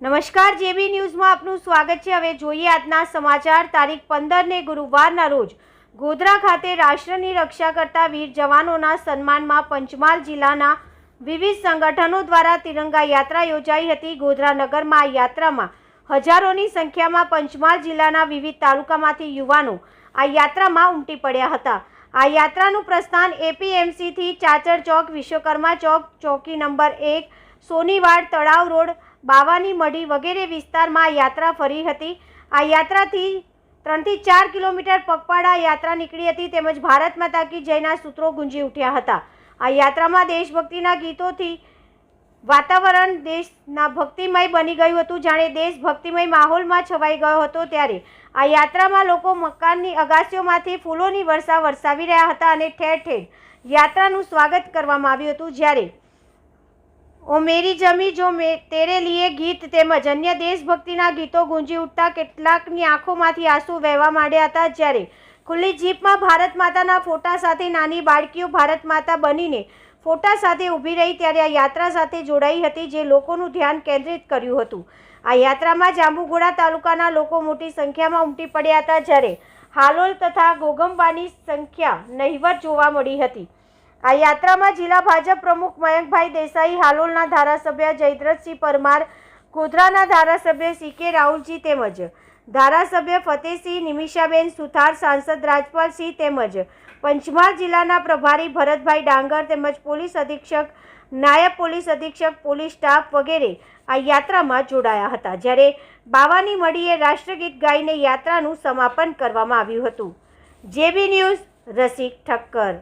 નમસ્કાર, જેબી ન્યૂઝમાં આપનું સ્વાગત છે. હવે જોઈએ આજના સમાચાર. તારીખ પંદરને ગુરુવારના રોજ ગોધરા ખાતે રાષ્ટ્રની રક્ષા કરતા વીર જવાનોના સન્માનમાં પંચમહાલ જિલ્લાના વિવિધ સંગઠનો દ્વારા તિરંગા યાત્રા યોજાઈ હતી. ગોધરા નગરમાં આ યાત્રામાં હજારોની સંખ્યામાં પંચમહાલ જિલ્લાના વિવિધ તાલુકામાંથી યુવાનો આ યાત્રામાં ઉમટી પડ્યા હતા. આ યાત્રાનું પ્રસ્થાન એપીએમસીથી ચાચર ચોક, વિશ્વકર્મા ચોક, ચોકી નંબર એક, સોનીવાડ તળાવ રોડ બાવાની મઢી વગેરે વિસ્તારમાં યાત્રા ફરી હતી. આ યાત્રાથી ત્રણથી ચાર કિલોમીટર પગપાળા યાત્રા નીકળી હતી તેમજ ભારત માતા કી જયના સૂત્રો ગુંજી ઉઠ્યા હતા. આ યાત્રામાં દેશભક્તિના ગીતોથી વાતાવરણ દેશના ભક્તિમય બની ગયું હતું. જાણે દેશ ભક્તિમય માહોલમાં છવાઈ ગયો હતો ત્યારે આ યાત્રામાં લોકો મકાનની અગાસીઓમાંથી ફૂલોની વર્ષા વરસાવી રહ્યા હતા અને ઠેર ઠેર યાત્રાનું સ્વાગત કરવામાં આવ્યું હતું. જ્યારે ઓ મેરી જમી જો મે તેરે લીએ ગીત તેમજ અન્ય દેશભક્તિના ગીતો ગુંજી ઉઠતા કેટલાકની આંખોમાંથી આંસુ વહેવા માંડ્યા હતા જ્યારે ખુલ્લી જીપમાં ભારત માતાના ફોટા સાથે નાની બાળકીઓ ભારત માતા બનીને ફોટા સાથે ઊભી રહી ત્યારે આ યાત્રા સાથે જોડાઈ હતી જે લોકોનું ધ્યાન કેન્દ્રિત કર્યું હતું. આ યાત્રામાં જાંબુઘોડા તાલુકાના લોકો મોટી સંખ્યામાં ઉમટી પડ્યા હતા જ્યારે હાલોલ તથા ગોગંબાની સંખ્યા નહિવત જોવા મળી હતી. આ યાત્રામાં જિલ્લા ભાજપ પ્રમુખ મયંકભાઈ દેસાઈ, હાલોલના ધારાસભ્ય જયદ્રથસિંહ પરમાર, ગોધરાના ધારાસભ્ય સી કે રાહુલજી તેમજ ધારાસભ્ય ફતેહસિંહ નિમિષાબેન સુથાર, સાંસદ રાજપાલસિંહ તેમજ પંચમહાલ જિલ્લાના પ્રભારી ભરતભાઈ ડાંગર તેમજ પોલીસ અધિક્ષક, નાયબ પોલીસ અધિક્ષક, પોલીસ સ્ટાફ વગેરે આ યાત્રામાં જોડાયા હતા. જ્યારે બાવાની મળીએ રાષ્ટ્રગીત ગાઈને યાત્રાનું સમાપન કરવામાં આવ્યું હતું. J B news Rasik Thakkar.